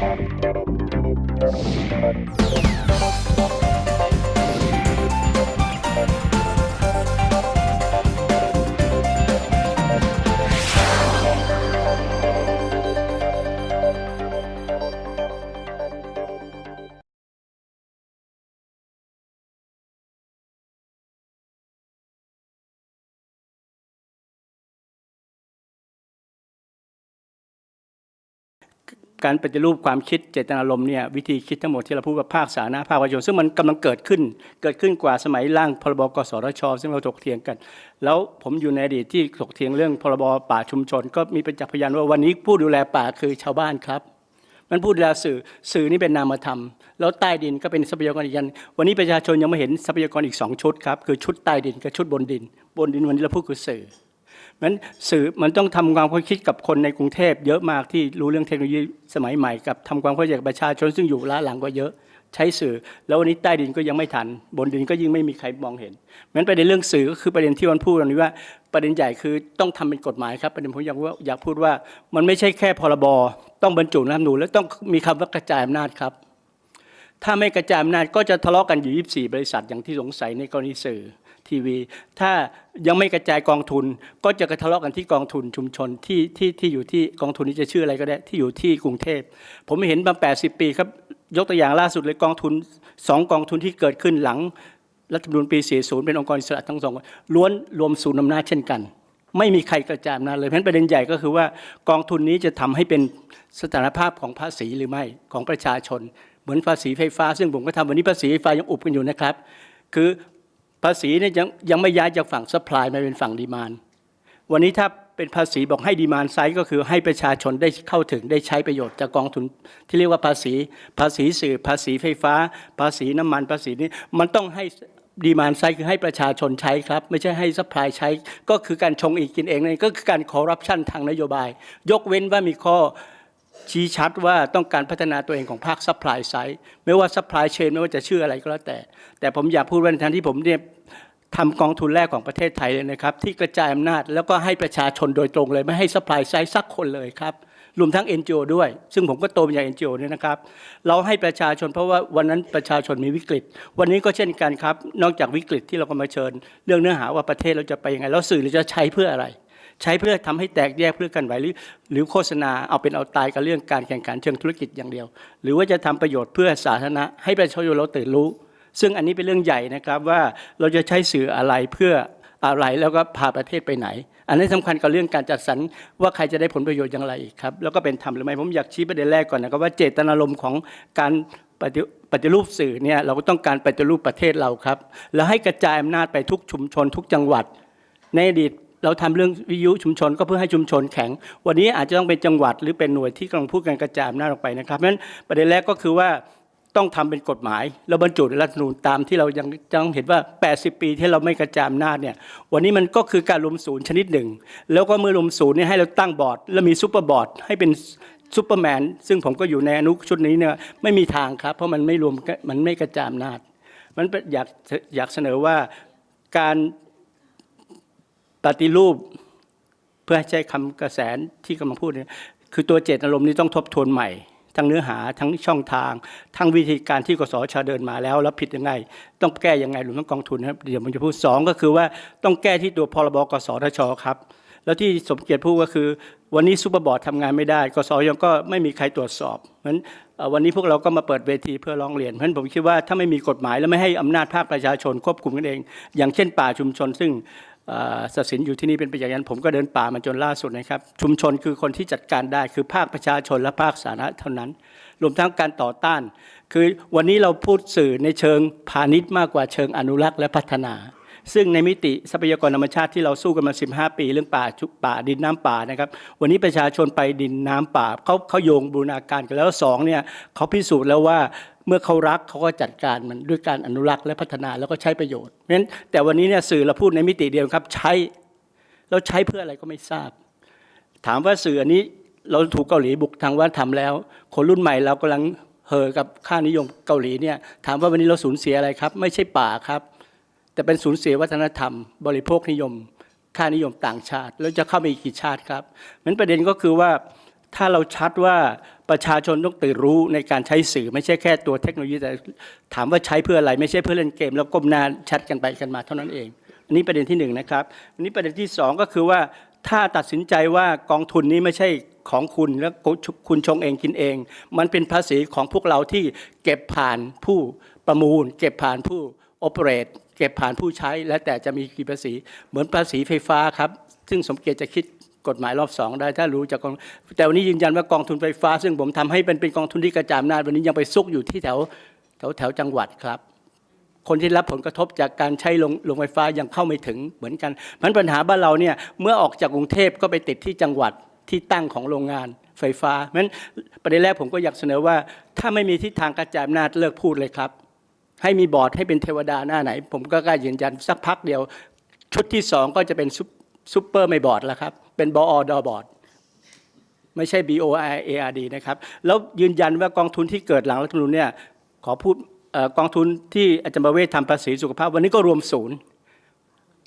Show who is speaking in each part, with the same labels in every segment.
Speaker 1: Thank you. การปฏิรูปความคิดเจตนารมณ์เนี่ยวิธีคิดทั้งหมดที่เราพูดว่าภาคสาธารณะภาคประชาชนซึ่งมันกำลังเกิดขึ้น เกิดขึ้นกว่าสมัยร่างพรบกสทช ซึ่งเราถกเถียงกัน แล้วผมอยู่ในอดีตที่ถกเถียงเรื่องพรบป่าชุมชน ก็มีประจักษ์พยานว่าวันนี้ผู้ดูแลป่าคือชาวบ้านครับ มันพูดแล้วสื่อสื่อนี่เป็นนามธรรม แล้วใต้ดินก็เป็นทรัพยากรอีกอย่างวันนี้ประชาชนยังไม่เห็นทรัพยากรอีกสองชุดครับคือชุดใต้ดินกับชุดบนดิน บนดินวันนี้เราพูดคือสื่อ มันสื่อมันต้องทำความเข้าคิดกับคนในกรุงเทพเยอะมากที่รู้เรื่องเทคโนโลยีสมัยใหม่กับทำความเข้าใจกับประชาชนซึ่งอยู่ล้าหลังก็เยอะใช้สื่อ แล้ววันนี้ใต้ดินก็ยังไม่ทัน บนดินก็ยิ่งไม่มีใครมองเห็นงั้นประเด็นเรื่องสื่อก็คือประเด็นที่วันพูดวันนี้ว่าประเด็นใหญ่คือต้องทำเป็นกฎหมายครับประเด็นผมอยากว่าอยากพูดว่ามันไม่ใช่แค่พรบต้องบรรจุนรัฐธรรมนูญและต้องมีคำว่ากระจายอำนาจครับถ้าไม่กระจายอำนาจก็จะทะเลาะกันอยู่ 24 บริษัทอย่างที่สงสัยในกรณีสื่อ ทีวี ถ้ายังไม่กระจายกองทุน ก็จะกระทะเลาะกันที่กองทุนชุมชนที่ที่ที่อยู่ที่กองทุนนี้จะชื่ออะไรก็ได้ที่อยู่ที่กรุงเทพ ผมเห็นมา 80 ปีครับยกตัวอย่างล่าสุดเลยกองทุนสองกองทุนที่เกิดขึ้นหลังรัฐธรรมนูญปี 40 เป็นองค์กรอิสระทั้งสองล้วนรวมศูนย์อำนาจเช่นกัน ไม่มีใครกระจายอำนาจเลยเพราะประเด็นใหญ่ก็คือว่ากองทุนนี้จะทำให้เป็นสถานภาพของภาษีหรือไม่ของประชาชน เหมือนภาษีไฟฟ้า ซึ่งผมก็ทำวันนี้ภาษีไฟฟ้ายังอุบกันอยู่นะครับ คือ ภาษีเนี่ยยังยังไม่ย้ายจากฝั่งซัพพลายมาเป็นฝั่งดีมานวันนี้ถ้าเป็นภาษีบอกให้ดีมานไซด์ก็คือให้ประชาชนได้เข้าถึงได้ใช้ประโยชน์จากกองทุนที่เรียกว่าภาษี ภาษีสื่อภาษีไฟฟ้า ภาษีน้ำมันภาษีนี้มันต้องให้ดีมานไซด์คือให้ประชาชนใช้ครับ ไม่ใช่ให้ซัพพลายใช้ ก็คือการชงอีกกินเองนั่นก็คือการคอร์รัปชันทางนโยบาย ยกเว้นว่ามีข้อ ชี้ชัดว่าต้องการพัฒนาตัวเองของภาคซัพพลายไซด์ไม่ว่าซัพพลายเชนไม่ว่าจะชื่ออะไรก็แล้วแต่ แต่ผมอยากพูดว่าในทางที่ผมเนี่ยทำกองทุนแรกของประเทศไทยเลยนะครับ ที่กระจายอำนาจแล้วก็ให้ประชาชนโดยตรงเลย ไม่ให้ซัพพลายไซด์สักคนเลยครับรวมทั้ง NGO ด้วย ซึ่งผมก็โตมาจาก NGO เนี่ยนะครับ เราให้ประชาชนเพราะว่าวันนั้นประชาชนมีวิกฤต วันนี้ก็เช่นกันครับ นอกจากวิกฤตที่เรากำลังเชิญ เรื่องเนื้อหาว่าประเทศเราจะไปยังไง แล้วสื่อเราจะใช้เพื่ออะไร ใช้เพื่อทำให้แตกแยกเพื่อกันไหวหรือ หรือโฆษณาเอาเป็นเอาตายกับเรื่องการแข่งขันเชิงธุรกิจอย่างเดียว หรือว่าจะทำประโยชน์เพื่อสาธารณะให้ประชาชนเราตื่นรู้ ซึ่งอันนี้เป็นเรื่องใหญ่นะครับว่าเราจะใช้สื่ออะไรเพื่ออะไรแล้วก็พาประเทศไปไหน อันนี้สำคัญกับเรื่องการจัดสรรว่าใครจะได้ผลประโยชน์อย่างไรอีกครับ แล้วก็เป็นธรรมหรือไม่ผมอยากชี้ประเด็นแรกก่อนนะครับว่าเจตนารมณ์ของการปฏิปฏิรูปสื่อเนี่ยเราก็ต้องการปฏิรูปประเทศเราครับ แล้วให้กระจายอำนาจไปทุกชุมชนทุกจังหวัด ในอดีต เราทำเรื่องวิทยุชุมชนก็เพื่อให้ชุมชนแข็ง วันนี้อาจจะต้องเป็นจังหวัดหรือเป็นหน่วยที่กำลังพูดกันกระจายอำนาจออกไปนะครับเพราะฉะนั้นประเด็นแรกก็คือว่าต้องทำเป็นกฎหมายแล้วบรรจุในรัฐธรรมนูญตามที่เรายังยังเห็นว่า 80 ปีที่เราไม่กระจายอำนาจเนี่ยวันนี้มันก็คือการรวมศูนย์ชนิดหนึ่ง แล้วก็เมื่อรวมศูนย์เนี่ยให้เราตั้งบอร์ด แล้วมีซูเปอร์บอร์ดให้เป็นซูเปอร์แมนซึ่งผมก็อยู่ในอนุชุดนี้เนี่ยไม่มีทางครับ เพราะมันไม่รวมมันไม่กระจายอำนาจ มันอยากอยากเสนอว่าการ ปฏิรูปเพื่อให้ใช้คำกระแสที่กำลังพูดเนี่ยคือตัวเจตนารมณ์นี้ต้องทบทวนใหม่ ทั้งเนื้อหาทั้งช่องทาง ทั้งวิธีการที่กสชเดินมาแล้ว แล้วผิดยังไง ต้องแก้ยังไงหรวมทั้งกองทุนนะครับเดี๋ยวผมจะพูดสองก็คือว่าต้องแก้ที่ตัวพรบกสทชครับ แล้วที่สมเกียรติพูดก็คือ วันนี้ซูเปอร์บอร์ดทำงานไม่ได้ กสยังก็ไม่มีใครตรวจสอบเพราะฉะนั้นวันนี้พวกเราก็มาเปิดเวทีเพื่อร้องเรียนเพราะฉะนั้นผมคิดว่าถ้าไม่มีกฎหมายและไม่ให้อำนาจภาคประชาชนควบคุมกันเอง อย่างเช่นป่าชุมชน ซึ่ง เอ่อศักดิ์สินอยู่ที่นี่เป็นประจักษ์ยันผมก็เดินป่ามาจนล่าสุดนะครับ ชุมชนคือคนที่จัดการได้คือภาคประชาชนและภาคสาธารณะเท่านั้น รวมทั้งการต่อต้าน คือวันนี้เราพูดสื่อในเชิงพาณิชย์มากกว่าเชิงอนุรักษ์และพัฒนา ซึ่งในมิติทรัพยากรธรรมชาติที่เราสู้กันมา 15 ปี เรื่องป่าชุบป่าดินน้ำป่านะครับวันนี้ประชาชนไปดินน้ำป่าเขาเขาโยงบูรณาการกันแล้วสองเนี่ยเขาพิสูจน์แล้วว่าเมื่อเขารักเขาก็จัดการมันด้วยการอนุรักษ์และพัฒนาแล้วก็ใช้ประโยชน์เพราะฉะนั้นแต่วันนี้เนี่ยสื่อเราพูดในมิติเดียวครับใช้แล้วใช้เพื่ออะไรก็ไม่ทราบ ถามว่าสื่ออันนี้เราถูกเกาหลีบุกทางวัฒนธรรมแล้ว คนรุ่นใหม่เรากำลังเห่อกับค่านิยมเกาหลีเนี่ยถามว่าวันนี้เราสูญเสียอะไรครับ ไม่ใช่ป่าครับ แต่เป็นสูญเสียวัฒนธรรม บริโภคนิยม ค่านิยมต่างชาติ แล้วจะเข้าไปอีกกี่ชาติครับนั้นประเด็นก็คือว่าถ้าเราชัดว่าประชาชนต้องตื่นรู้ในการใช้สื่อ ไม่ใช่แค่ตัวเทคโนโลยีแต่ถามว่าใช้เพื่ออะไร ไม่ใช่เพื่อเล่นเกม แล้วก้มหน้าแชทกันไปกันมาเท่านั้นเอง อันนี้ประเด็นที่หนึ่งนะครับอันนี้ประเด็นที่สองก็คือว่าถ้าตัดสินใจว่ากองทุนนี้ไม่ใช่ของคุณแล้วคุณชงเองกินเอง มันเป็นภาษีของพวกเราที่เก็บผ่านผู้ประมูล เก็บผ่านผู้โอเปเรต เก็บผ่านผู้ใช้ และแต่จะมีกี่ภาษี เหมือนภาษีไฟฟ้าครับ ซึ่งสมเกียรติจะคิดกฎหมายรอบสองได้ถ้ารู้จากกองแต่วันนี้ยืนยันว่ากองทุนไฟฟ้า ซึ่งผมทำให้เป็นเป็นกองทุนที่กระจายอำนาจวันนี้ยังไปซุกอยู่ที่แถวแถวแถวจังหวัดครับ คนที่รับผลกระทบจากการใช้ลงลงไฟฟ้ายังเข้าไม่ถึงเหมือนกันเพราะฉะนั้นปัญหาบ้านเราเนี่ยเมื่อออกจากกรุงเทพก็ไปติดที่จังหวัดที่ตั้งของโรงงานไฟฟ้าเพราะฉะนั้นประเด็นแรกผมก็อยากเสนอว่า ถ้าไม่มีทิศทางกระจายอำนาจเลิกพูดเลยครับ ให้มีบอร์ดให้เป็นเทวดาหน้าไหน ผมก็กล้ายืนยันสักพักเดียว ชุดที่สองก็จะเป็นซุปเปอร์ไม่บอร์ดแล้วครับ เป็นบอดอบอร์ดไม่ใช่ B O I A R D นะครับ แล้วยืนยันว่ากองทุนที่เกิดหลังรัฐธรรมนูญเนี่ยขอพูดออกองทุนที่อาจารย์ประเวศทำภาษีสุขภาพ วันนี้ก็รวมศูนย์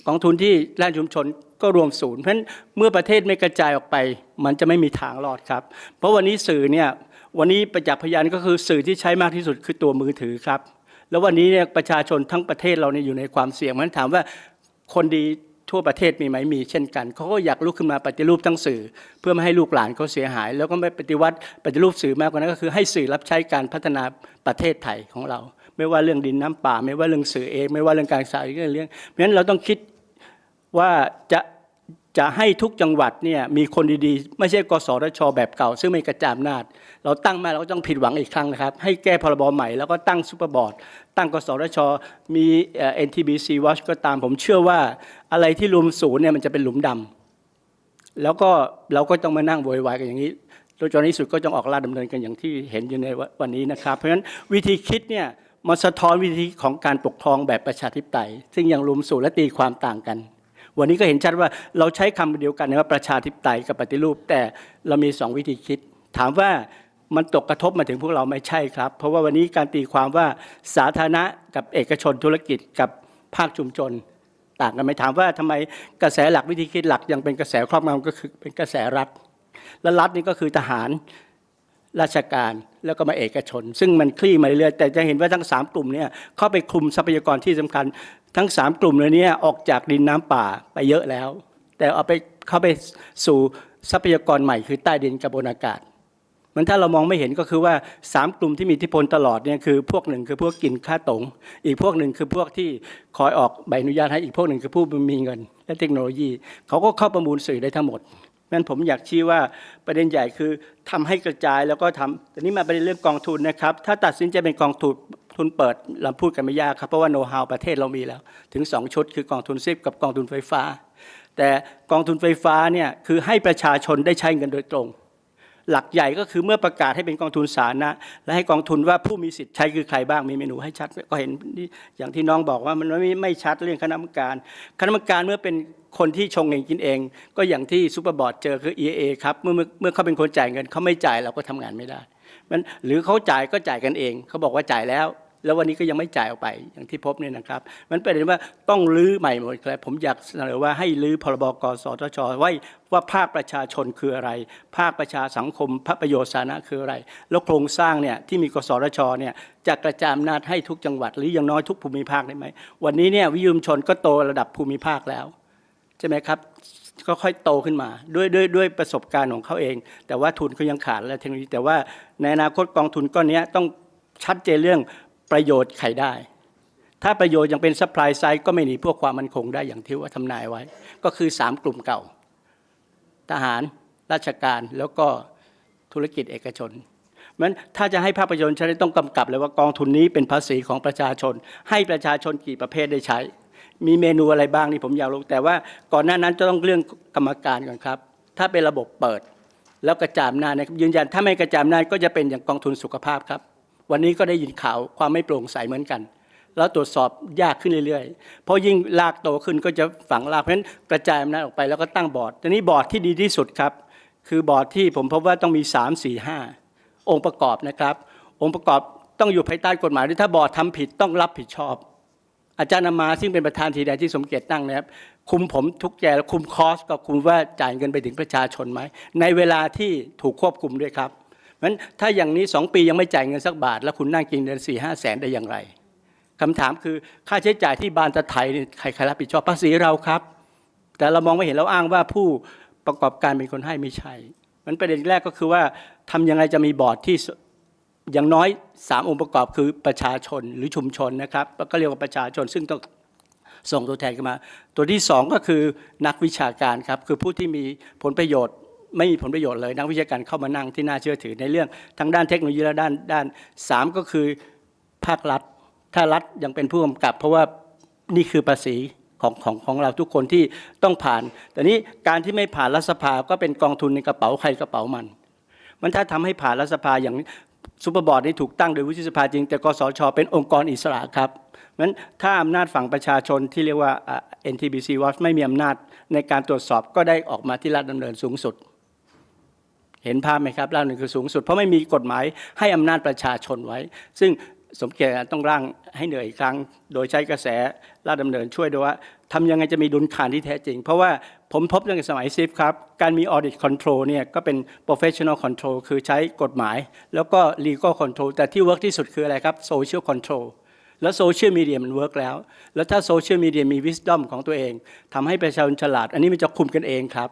Speaker 1: กองทุนที่แรงชุมชนก็รวมศูนย์เพราะฉะนั้นเมื่อประเทศไม่กระจายออกไป มันจะไม่มีทางรอดครับ เพราะวันนี้สื่อเนี่ยวันนี้ประจักษ์พยานก็คือสื่อที่ใช้มากที่สุดคือตัวมือถือครับ แล้ววันนี้เนี่ยประชาชนทั้งประเทศเราเนี่ยอยู่ในความเสี่ยงมันถามว่าคนดีทั่วประเทศมีไหมมีเช่นกันเขาก็อยากลุกขึ้นมาปฏิรูปทั้งสื่อ เพื่อไม่ให้ลูกหลานเขาเสียหาย แล้วก็ไม่ปฏิวัติปฏิรูปสื่อมากกว่านั้นก็คือให้สื่อรับใช้การพัฒนาประเทศไทยของเรา ไม่ว่าเรื่องดินน้ำป่า ไม่ว่าเรื่องสื่อเอง ไม่ว่าเรื่องการศึกษาเรื่องเรื่องเพราะฉะนั้นเราต้องคิดว่าจะ จะให้ทุกจังหวัดเนี่ยมีคนดีๆ ไม่ใช่กสทชแบบเก่า ซึ่งไม่กระจายอำนาจ เราตั้งมาเราก็ต้องผิดหวังอีกครั้งนะครับ ให้แก้พรบใหม่แล้วก็ตั้งซูเปอร์บอร์ดตั้งกสทช มีเอ่อ NTBC Watch ก็ตาม ผมเชื่อว่าอะไรที่รวมศูนย์เนี่ยมันจะเป็นหลุมดำแล้วก็เราก็ต้องมานั่งโวยวายกันอย่างนี้โดยจนที่สุดก็ต้องออกลาดดำเนินกันอย่างที่เห็นอยู่ในวันนี้นะครับ เพราะฉะนั้นวิธีคิดเนี่ยมันสะท้อนวิธีของการปกครองแบบประชาธิปไตย ซึ่งยังรวมศูนย์และตีความต่างกัน วันนี้ก็เห็นชัดว่าเราใช้คำเดียวกันนะว่าประชาธิปไตยกับปฏิรูป แต่เรามีสองวิธีคิด ถามว่ามันตกกระทบมาถึงพวกเราไม่ใช่ครับ เพราะว่าวันนี้การตีความว่าสาธารณะกับเอกชนธุรกิจกับภาคชุมชน ต่างกันไหมถามว่าทำไมกระแสหลักวิธีคิดหลักยังเป็นกระแสครอบงำก็คือเป็นกระแสรัฐ และรัฐนี่ก็คือทหารราชการแล้วก็มาเอกชน ซึ่งมันคลี่มาเรื่อยแต่จะเห็นว่าทั้งสามกลุ่มเนี่ยเข้าไปคลุมทรัพยากรที่สำคัญ ทั้งสามกลุ่มเลยเนี่ยออกจากดินน้ำป่าไปเยอะแล้ว แต่เอาไปเข้าไปสู่ทรัพยากรใหม่คือใต้ดินกับบนอากาศมันถ้าเรามองไม่เห็นก็คือว่าสามกลุ่มที่มีอิทธิพลตลอดเนี่ยคือพวกหนึ่งคือพวกกินค่าตง อีกพวกหนึ่งคือพวกที่คอยออกใบอนุญาตให้อีกพวกหนึ่งคือผู้มีเงิน และเทคโนโลยี เขาก็เข้าประมูลสื่อได้ทั้งหมด นั้นผมอยากชี้ว่าประเด็นใหญ่คือทำให้กระจายแล้วก็ทำแต่นี้มาประเด็นเรื่องกองทุนนะครับถ้าตัดสินใจเป็นกองทุนทุนเปิดเราพูดกันไม่ยากครับเพราะว่าโน้ตฮาวประเทศเรามีแล้ว ถึงสองชุด คือกองทุนซิปกับกองทุนไฟฟ้า แต่กองทุนไฟฟ้าเนี่ยคือให้ประชาชนได้ใช้เงินโดยตรง หลักใหญ่ก็คือเมื่อประกาศให้เป็นกองทุนสาธารณะและให้กองทุนว่าผู้มีสิทธิ์ใช้คือใครบ้างมีเมนูให้ชัดก็เห็นอย่างที่น้องบอกว่ามันไม่ไม่ชัดเรื่องคณะกรรมการ คณะกรรมการเมื่อเป็นคนที่ชงเองกินเอง ก็อย่างที่ซูเปอร์บอร์ดเจอคือ EA ครับเมื่อเมื่อเมื่อเขาเป็นคนจ่ายเงินเขาไม่จ่ายเราก็ทำงานไม่ได้มันหรือเขาจ่ายก็จ่ายกันเอง เขาบอกว่าจ่ายแล้ว แล้ววันนี้ก็ยังไม่จ่ายออกไปอย่างที่พบเนี่ยนะครับ มันเป็นว่าต้องรื้อใหม่หมดเลยผมอยากเสนอว่าให้รื้อพรบกสทช ไว้ว่าภาคประชาชนคืออะไร ภาคประชาสังคมพระประโยชน์สาธารณะคืออะไร แล้วโครงสร้างเนี่ยที่มีกสทชเนี่ยจะกระจายอำนาจให้ทุกจังหวัด หรืออย่างน้อยทุกภูมิภาคได้ไหมวันนี้เนี่ยวิยุมชนก็โตระดับภูมิภาคแล้วใช่ไหมครับก็ค่อยโตขึ้นมาด้วยด้วยด้วยประสบการณ์ของเขาเอง แต่ว่าทุนเขายังขาดและเทคโนโลยีแต่ว่าในอนาคตกองทุนก้อนนี้ต้องชัดเจนเรื่อง ประโยชน์ใครได้ ถ้าประโยชน์ยังเป็นซัพพลายไซด์ก็ไม่หนีพวกความมั่นคงได้อย่างที่ว่าทำนายไว้ ก็คือสามกลุ่มเก่า ทหารราชการแล้วก็ธุรกิจเอกชนมันถ้าจะให้ภาคประชาชนใช้ต้องกำกับเลยว่ากองทุนนี้เป็นภาษีของประชาชน ให้ประชาชนกี่ประเภทได้ใช้ มีเมนูอะไรบ้างนี่ผมอยากรู้แต่ว่าก่อนหน้านั้นจะต้องเรื่องกรรมการก่อนครับ ถ้าเป็นระบบเปิด แล้วกระจายอำนาจนะครับยืนยันถ้าไม่กระจายอำนาจก็จะเป็นอย่างกองทุนสุขภาพครับ วันนี้ก็ได้ยินข่าวความไม่โปร่งใสเหมือนกัน แล้วตรวจสอบยากขึ้นเรื่อยๆ เพราะยิ่งลากโตขึ้นก็จะฝังลากเพราะฉะนั้นกระจายอำนาจออกไปแล้วก็ตั้งบอร์ดทีนี้บอร์ดที่ดีที่สุดครับ คือบอร์ดที่ผมพบว่าต้องมี 3 4 5 องค์ประกอบนะครับ องค์ประกอบต้องอยู่ภายใต้กฎหมายด้วยถ้าบอร์ดทำผิดต้องรับผิดชอบ อาจารย์นามาซึ่งเป็นประธานทีแดงที่สมเกียรติตั้งนะครับคุมผมทุกแก่แล้วคุมคอสก็คุมว่าจ่ายเงินไปถึงประชาชนไหมในเวลาที่ถูกควบคุมด้วยครับ งั้นถ้าอย่างนี้ 2 ปียังไม่จ่ายเงินสักบาท แล้วคุณนั่งกินเดือนสี่ห้าแสนได้อย่างไรคำถามคือค่าใช้จ่ายที่บานตะไทยใครใครรับผิดชอบภาษีเราครับ แต่เรามองไม่เห็นเราอ้างว่าผู้ประกอบการเป็นคนให้ไม่ใช่ มันประเด็นแรกก็คือว่าทำยังไงจะมีบอร์ดที่อย่างน้อย 3 องค์ประกอบคือประชาชนหรือชุมชนนะครับก็เรียกว่าประชาชนซึ่งต้องส่งตัวแทนกันมา ตัวที่ 2 ก็คือนักวิชาการครับ คือผู้ที่มีผลประโยชน์ ไม่มีผลประโยชน์เลยนักวิชาการเข้ามานั่งที่น่าเชื่อถือในเรื่องทั้งด้านเทคโนโลยีและด้านด้านสามก็คือภาครัฐ ถ้ารัฐยังเป็นผู้กำกับ เพราะว่านี่คือภาษีของของของเราทุกคนที่ต้องผ่าน แต่นี้การที่ไม่ผ่านรัฐสภาก็เป็นกองทุนในกระเป๋าใครกระเป๋ามัน มันถ้าทำให้ผ่านรัฐสภาอย่างซูเปอร์บอร์ดนี่ถูกตั้งโดยวุฒิสภาจริง แต่กสช เป็นองค์กรอิสระครับนั้นถ้าอำนาจฝั่งประชาชนที่เรียกว่าอ่า NTBC Watch ไม่มีอำนาจในการตรวจสอบก็ได้ออกมาที่รัฐดำเนินสูงสุด เห็นภาพไหมครับร่างหนึ่งคือสูงสุด เพราะไม่มีกฎหมายให้อำนาจประชาชนไว้ ซึ่งสมเกียรติต้องร่างให้เหนื่อยอีกครั้ง โดยใช้กระแสราชดำเนินช่วยด้วยว่าทำยังไงจะมีดุลขานที่แท้จริง เพราะว่าผมพบตั้งแต่สมัยซิฟครับ การมี audit control เนี่ยก็เป็น professional control คือใช้กฎหมาย แล้วก็ legal control แต่ที่ work ที่สุดคืออะไรครับ social control แล้วโซเชียลมีเดียมันเวิร์กแล้ว แล้วถ้าโซเชียลมีเดียมี wisdom ของตัวเองทำให้ประชาชนฉลาด อันนี้มันจะคุมกันเองครับ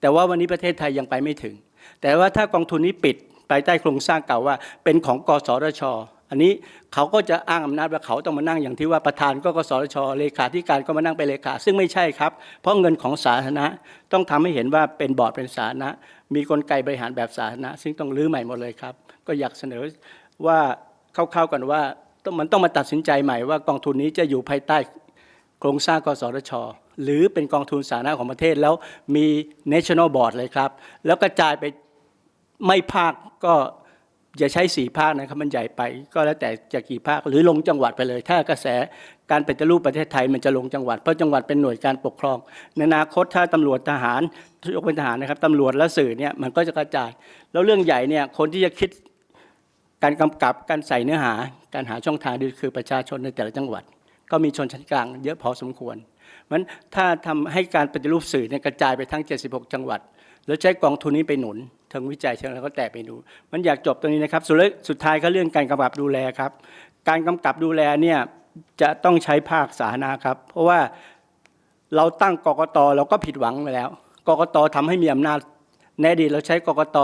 Speaker 1: แต่ว่าวันนี้ประเทศไทยยังไปไม่ถึง แต่ว่าถ้ากองทุนนี้ปิดภายใต้โครงสร้างเก่าว่า เป็นของกสทช อันนี้เขาก็จะอ้างอำนาจว่าเขาต้องมานั่งอย่างที่ว่าประธานก็กสทช เลขาธิการก็มานั่งไปนเลขา ซึ่งไม่ใช่ครับ เพราะเงินของสาธารณะต้องทำให้เห็นว่าเป็นบอร์ดเป็นสาธารณะ มีกลไกบริหารแบบสาธารณะ ซึ่งต้องรื้อใหม่หมดเลยครับ ก็อยากเสนอว่าเข้าๆกันว่ามันต้องมาตัดสินใจใหม่ว่ากองทุนนี้จะอยู่ภายใต้ โครงสร้างกสทช หรือเป็นกองทุนสาธารณะของประเทศแล้วมี national board เลยครับ แล้วกระจายไปไม่ภาคก็อย่าใช้สี่ภาคนะครับมันใหญ่ไป ก็แล้วแต่จะกี่ภาคหรือลงจังหวัดไปเลย ถ้ากระแสการปฏิรูปประเทศไทยมันจะลงจังหวัดเพราะจังหวัดเป็นหน่วยการปกครอง ในอนาคตถ้าตำรวจทหารยกเป็นทหารนะครับตำรวจและสื่อเนี่ยมันก็จะกระจาย แล้วเรื่องใหญ่เนี่ยคนที่จะคิดการกำกับการใส่เนื้อหา การหาช่องทางดีคือประชาชนในแต่ละจังหวัด ก็มีชนชั้นกลางเยอะพอสมควรมันถ้าทำให้การปฏิรูปสื่อเนี่ยกระจายไปทั้ง 76 จังหวัด แล้วใช้กองทุนนี้ไปหนุนเชิงวิจัยเชิงแล้วก็แตะไปดู มันอยากจบตรงนี้นะครับสุดท้ายสุดท้ายก็เรื่องการกำกับดูแลครับ การกำกับดูแลเนี่ยจะต้องใช้ภาคสาธารณะครับ เพราะว่าเราตั้งกกตเราก็ผิดหวังไปแล้ว กกตทำให้มีอำนาจในอดีเราใช้กกต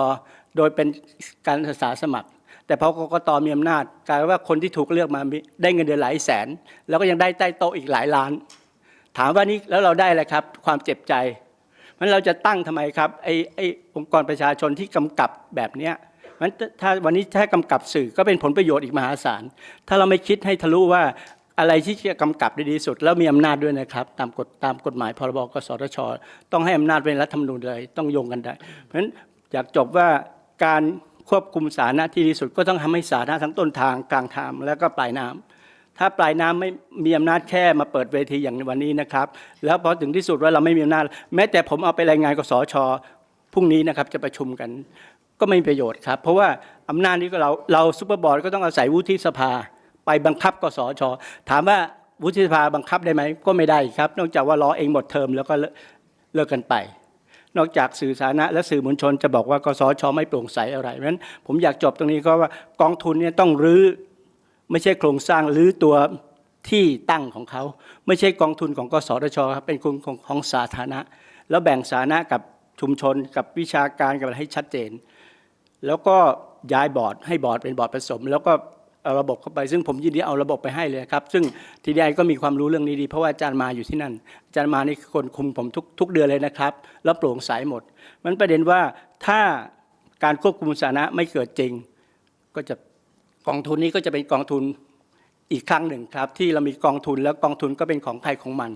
Speaker 1: โดยเป็นการศึกษาสมัคร แต่พอกรกตมีอำนาจกลายว่าคนที่ถูกเลือกมาได้เงินเดือนหลายแสน แล้วก็ยังได้ใต้โต๊ะอีกหลายล้าน ถามว่านี่แล้วเราได้อะไรครับ ความเจ็บใจมันเราจะตั้งทำไมครับไอ้ไอ้องค์กรประชาชนที่กำกับแบบเนี้ยมันถ้าวันนี้ถ้ากำกับสื่อก็เป็นผลประโยชน์อีกมหาศาล ถ้าเราไม่คิดให้ทะลุว่าอะไรที่จะกำกับได้ดีสุด แล้วมีอำนาจด้วยนะครับ ตามกฎตามกฎหมายพรบกสทช ต้องให้อำนาจเป็นรัฐธรรมนูญเลย ต้องโยงกันได้ เพราะฉะนั้นอยากจบว่าการ ควบคุมสาธารณะที่ดีสุดก็ต้องทำให้สาธารณะทั้งต้นทางกลางทางแล้วก็ปลายน้ำถ้าปลายน้ำไม่มีอำนาจแค่มาเปิดเวทีอย่างวันนี้นะครับ แล้วพอถึงที่สุดว่าเราไม่มีอำนาจ แม้แต่ผมเอาไปรายงานกสชพรุ่งนี้นะครับจะประชุมกัน ก็ไม่มีประโยชน์ครับ เพราะว่าอำนาจนี้ก็เราเราซุปเปอร์บอร์ดก็ต้องอาศัยวุฒิสภา ไปบังคับกสชถามว่าวุฒิสภาบังคับได้ไหมก็ไม่ได้ครับนอกจากว่ารอเองหมดเทอมแล้วก็เลิกกันไป นอกจากสื่อสาธารณะและสื่อมวลชนจะบอกว่ากสชไม่โปร่งใสอะไรเพราะฉะนั้นผมอยากจบตรงนี้ก็ว่ากองทุนเนี่ยต้องรื้อไม่ใช่โครงสร้างรื้อตัวที่ตั้งของเขา ไม่ใช่กองทุนของกสทชครับเป็นกองของของสาธารณะ แล้วแบ่งสาธารณะกับชุมชนกับวิชาการกับอะไรให้ชัดเจน แล้วก็ย้ายบอร์ดให้บอร์ดเป็นบอร์ดผสม แล้วก็ ระบบเข้าไป ซึ่งผมยินดีเอาระบบไปให้เลยครับ ซึ่งทีดีไอก็มีความรู้เรื่องนี้ดี เพราะว่าอาจารย์มาอยู่ที่นั่น อาจารย์มานี่คนคุมผมทุกทุกเดือนเลยนะครับ แล้วโปร่งใสหมด มันประเด็นว่าถ้าการควบคุมสาธารณะไม่เกิดจริง ก็จะกองทุนนี้ก็จะเป็นกองทุนอีกครั้งหนึ่งครับ ที่เรามีกองทุนแล้วกองทุนก็เป็นของใครของมัน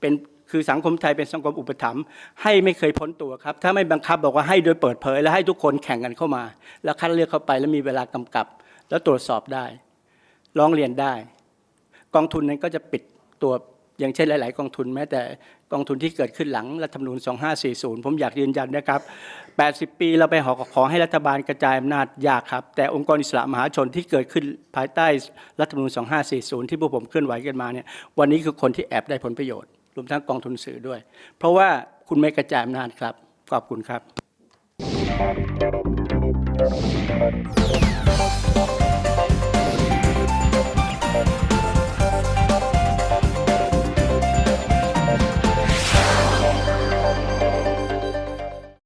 Speaker 1: เป็นคือสังคมไทยเป็นสังคมอุปถัมภ์ให้ไม่เคยพ้นตัวครับ ถ้าไม่บังคับบอกว่าให้โดยเปิดเผย และให้ทุกคนแข่งกันเข้ามา แล้วคัดเลือกเข้าไปแล้วมีเวลากำกับ แล้วตรวจสอบได้ ร้องเรียนได้ กองทุนนั้นก็จะปิดตัวอย่างเช่นหลาย ๆ กองทุนแม้แต่กองทุนที่เกิดขึ้นหลังรัฐธรรมนูญ 2540 ผมอยากยืนยันนะครับ 80 ปีเราไปขอขอให้รัฐบาลกระจายอำนาจยากครับ แต่องค์กรอิสระมหาชนที่เกิดขึ้นภายใต้รัฐธรรมนูญ 2540 ที่พวกผมเคลื่อนไหวกันมาเนี่ยวันนี้คือคนที่แอบได้ผลประโยชน์ รวมทั้งกองทุนสื่อด้วย เพราะว่าคุณไม่กระจายอำนาจครับ ขอบคุณครับ
Speaker 2: ครับ